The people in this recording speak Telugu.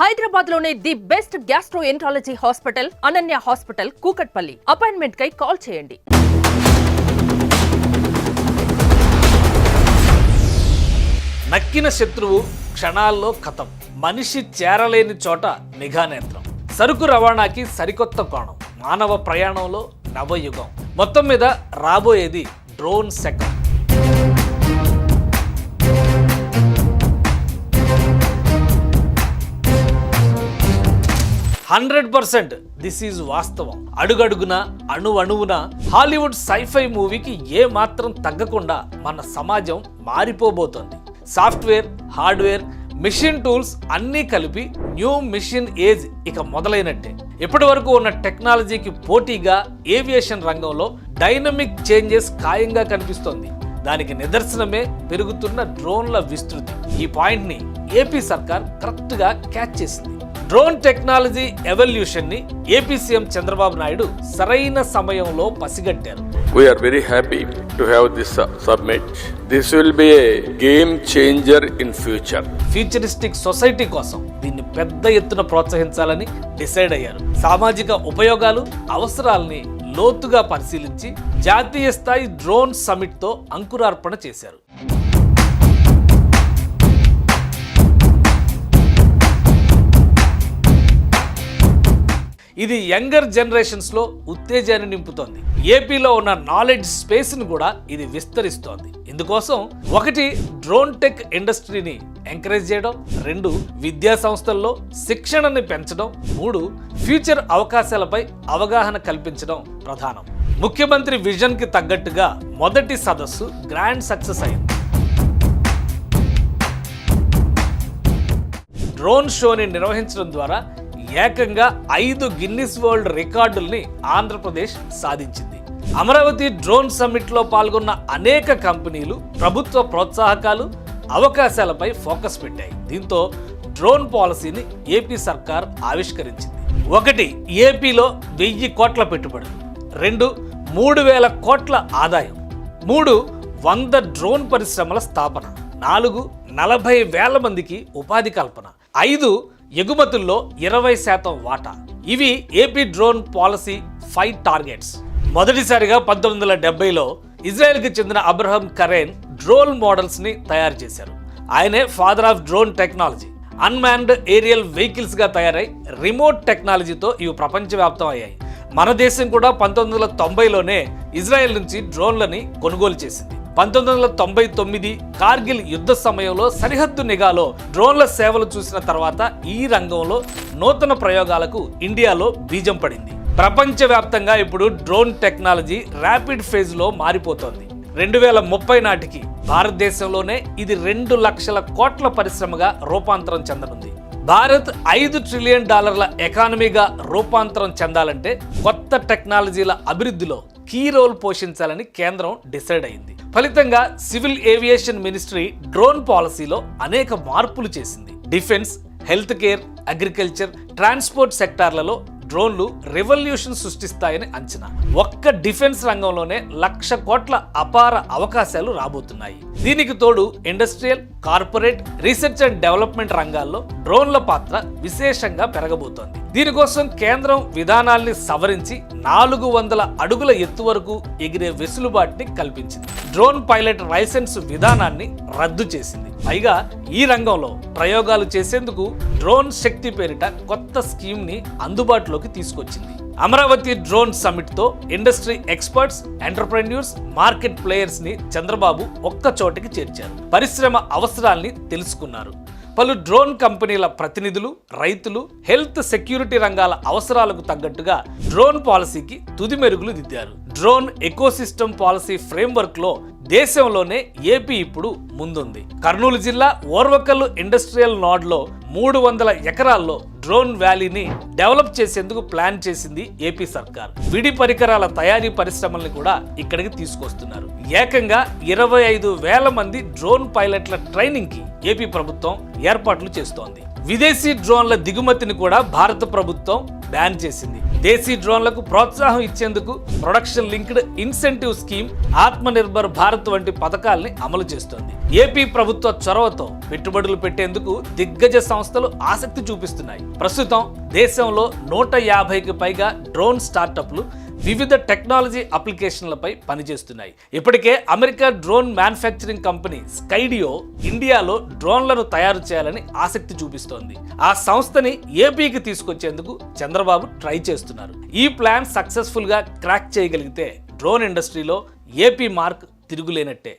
హైదరాబాద్లోనే the best gastroenterology hospital Ananya hospital Kukatpally. Appointment కై కాల్ చేయండి. నక్కిన శత్రువు క్షణాల్లో కథం మనిషి చేరలేని చోట నిఘా నేత్రం. సరుకు రవాణాకి సరికొత్త కోణం. మానవ ప్రయాణంలో నవయుగం. మొత్తం మీద రాబోయేది డ్రోన్ శకం హండ్రెడ్ పర్సెంట్ దిస్ ఈజ్ వాస్తవం. అడుగడుగున అణు అణువున హాలీవుడ్ సైఫై మూవీకి ఏ మాత్రం తగ్గకుండా మన సమాజం మారిపోబోతోంది. సాఫ్ట్వేర్ హార్డ్వేర్ మిషన్ టూల్స్ అన్నీ కలిపి న్యూ మిషన్ ఏజ్ ఇక మొదలైనట్టే. ఇప్పటి వరకు ఉన్న టెక్నాలజీకి పోటీగా ఏవియేషన్ రంగంలో డైనమిక్ చేంజెస్ ఖాయంగా కనిపిస్తోంది. దానికి నిదర్శనమే పెరుగుతున్న డ్రోన్ల విస్తృతి. ఈ పాయింట్ని ఏపీ సర్కార్ కరెక్ట్గా క్యాచ్ చేసింది. డ్రోన్ టెక్నాలజీ ఎవల్యూషన్ని ఏపీ సీఎం చంద్రబాబు నాయుడు సరైన సమయంలో పసిగట్టారు very happy to have this uh, summit. This will be a game changer in future. Futuristic society కోసం దీన్ని పెద్ద ఎత్తున ప్రోత్సహించాలని డిసైడ్ అయ్యారు సామాజిక ఉపయోగాలు అవసరాల్ని లోతుగా పరిశీలించి జాతీయ స్థాయి డ్రోన్ సమిట్తో అంకురార్పణ చేశారు ఇది యంగర్ జనరేషన్స్లో ఉత్తేజాన్ని నింపుతోంది. ఏపీలో ఉన్న నాలెడ్జ్ స్పేస్ని కూడా ఇది విస్తరిస్తోంది. ఇందుకోసం ఒకటి డ్రోన్ టెక్ ఇండస్ట్రీని ఎంకరేజ్ చేయడం రెండు విద్యా సంస్థల్లో శిక్షణని పెంచడం మూడు ఫ్యూచర్ అవకాశాలపై అవగాహన కల్పించడం ప్రధానం. ముఖ్యమంత్రి విజన్కి తగ్గట్టుగా మొదటి సదస్సు గ్రాండ్ సక్సెస్ అయింది. డ్రోన్ షోని నిర్వహించడం ద్వారా ఏకంగా ఐదు గిన్నిస్ వరల్డ్ రికార్డుల్ని ఆంధ్రప్రదేశ్ సాధించింది. అమరావతి డ్రోన్ సమ్మిట్లో పాల్గొన్న అనేక కంపెనీలు ప్రభుత్వ ప్రోత్సాహకాలు అవకాశాలపై ఫోకస్ పెట్టాయి. దీంతో డ్రోన్ పాలసీని ఏపీ సర్కార్ ఆవిష్కరించింది. ఒకటి ఏపీలో వెయ్యి కోట్ల పెట్టుబడులు. రెండు మూడు వేల కోట్ల ఆదాయం. మూడు వంద డ్రోన్ పరిశ్రమల స్థాపన. నాలుగు నలభై వేల మందికి ఉపాధి కల్పన. ఐదు ఎగుమతుల్లో ఇరవై శాతం వాటా. ఇవి AP drone policy five targets. మొదటిసారిగా పంతొమ్మిది వందల డెబ్బైలో ఇజ్రాయెల్కి చెందిన అబ్రహం కరేన్ డ్రోన్ మోడల్స్ని తయారు చేశారు. ఆయనే father of drone technology unmanned aerial వెహికల్స్గా తయారై రిమోట్ టెక్నాలజీతో ఇవి ప్రపంచవ్యాప్తం అయ్యాయి. మన దేశం కూడా పంతొమ్మిది వందల తొంభైలోనే ఇజ్రాయెల్ నుంచి డ్రోన్లని కొనుగోలు చేసింది. పంతొమ్మిది వందల తొంభై తొమ్మిది కార్గిల్ యుద్ధ సమయంలో సరిహద్దు నిఘాలో డ్రోన్ల సేవలు చూసిన తర్వాత ఈ రంగంలో నూతన ప్రయోగాలకు ఇండియాలో బీజం పడింది. ప్రపంచవ్యాప్తంగా ఇప్పుడు డ్రోన్ టెక్నాలజీ ర్యాపిడ్ ఫేజ్లో మారిపోతోంది. రెండు వేల ముప్పై నాటికి భారతదేశంలోనే ఇది రెండు లక్షల కోట్ల పరిశ్రమగా రూపాంతరం చెందనుంది. భారత్ ఐదు ట్రిలియన్ డాలర్ల ఎకానమీగా రూపాంతరం చెందాలంటే కొత్త టెక్నాలజీల అభివృద్ధిలో కీ రోల్ పోషించాలని కేంద్రం డిసైడ్ అయింది. ఫలితంగా సివిల్ ఏవియేషన్ మినిస్ట్రీ డ్రోన్ పాలసీలో అనేక మార్పులు చేసింది. Defence health care agriculture transport సెక్టార్లలో డ్రోన్లు రెవల్యూషన్ సృష్టిస్తాయని అంచనా. ఒక్క డిఫెన్స్ రంగంలోనే లక్ష కోట్ల అపార అవకాశాలు రాబోతున్నాయి. దీనికి తోడు industrial corporate research and development రంగాల్లో డ్రోన్ల పాత్ర విశేషంగా పెరగబోతోంది. దీనికోసం కేంద్రం విధానాల్ని సవరించి నాలుగు వందల అడుగుల ఎత్తు వరకు ఎగిరే వెసులుబాటుని కల్పించింది. డ్రోన్ పైలట్ లైసెన్స్ విధానాన్ని రద్దు చేసింది. పైగా ఈ రంగంలో ప్రయోగాలు చేసేందుకు డ్రోన్ శక్తి పేరిట కొత్త స్కీమ్ని అందుబాటులోకి తీసుకొచ్చింది. అమరావతి డ్రోన్ సమిట్తో ఇండస్ట్రీ ఎక్స్పర్ట్స్ ఎంటర్ప్రెన్యూర్స్ మార్కెట్ ప్లేయర్స్ని చంద్రబాబు ఒక్క చోటికి చేర్చారు. పరిశ్రమ అవసరాల్ని తెలుసుకున్నారు. పలు డ్రోన్ కంపెనీల ప్రతినిధులు రైతులు హెల్త్ సెక్యూరిటీ రంగాల అవసరాలకు తగ్గట్టుగా డ్రోన్ పాలసీకి తుది మెరుగులు దిద్దారు. డ్రోన్ ఎకోసిస్టమ్ పాలసీ ఫ్రేమ్వర్క్లో దేశంలోనే ఏపీ ఇప్పుడు ముందుంది. కర్నూలు జిల్లా ఓర్వకల్లు ఇండస్ట్రియల్ నాడ్లో మూడు వందల ఎకరాల్లో డ్రోన్ వ్యాలీని డెవలప్ చేసేందుకు ప్లాన్ చేసింది ఏపీ సర్కార్. విడి పరికరాల తయారీ పరిశ్రమల్ని కూడా ఇక్కడికి తీసుకొస్తున్నారు. ఏకంగా ఇరవై ఐదు వేల మంది డ్రోన్ పైలట్ల ట్రైనింగ్కి ఏపీ ప్రభుత్వం ఏర్పాట్లు చేస్తోంది. విదేశీ డ్రోన్ల దిగుమతిని కూడా భారత ప్రభుత్వం బ్యాన్ చేసింది. దేశీ డ్రోన్లకు ప్రోత్సాహం ఇచ్చేందుకు ప్రొడక్షన్ లింక్డ్ ఇన్సెంటివ్ స్కీమ్ ఆత్మ నిర్భర్ భారత్ వంటి పథకాల్ని అమలు చేస్తోంది. ఏపీ ప్రభుత్వ చొరవతో పెట్టుబడులు పెట్టేందుకు దిగ్గజ సంస్థలు ఆసక్తి చూపిస్తున్నాయి. ప్రస్తుతం దేశంలో నూట యాభైకి పైగా డ్రోన్ స్టార్టప్లు వివిధ టెక్నాలజీ అప్లికేషన్లపై పనిచేస్తున్నాయి. ఇప్పటికే America drone manufacturing company Skydio ఇండియాలో డ్రోన్లను తయారు చేయాలని ఆసక్తి చూపిస్తోంది. ఆ సంస్థని ఏపీకి తీసుకొచ్చేందుకు చంద్రబాబు ట్రై చేస్తున్నారు. ఈ ప్లాన్ సక్సెస్ఫుల్గా క్రాక్ చేయగలిగితే డ్రోన్ ఇండస్ట్రీలో ఏపీ మార్క్ తిరుగులేనట్టే.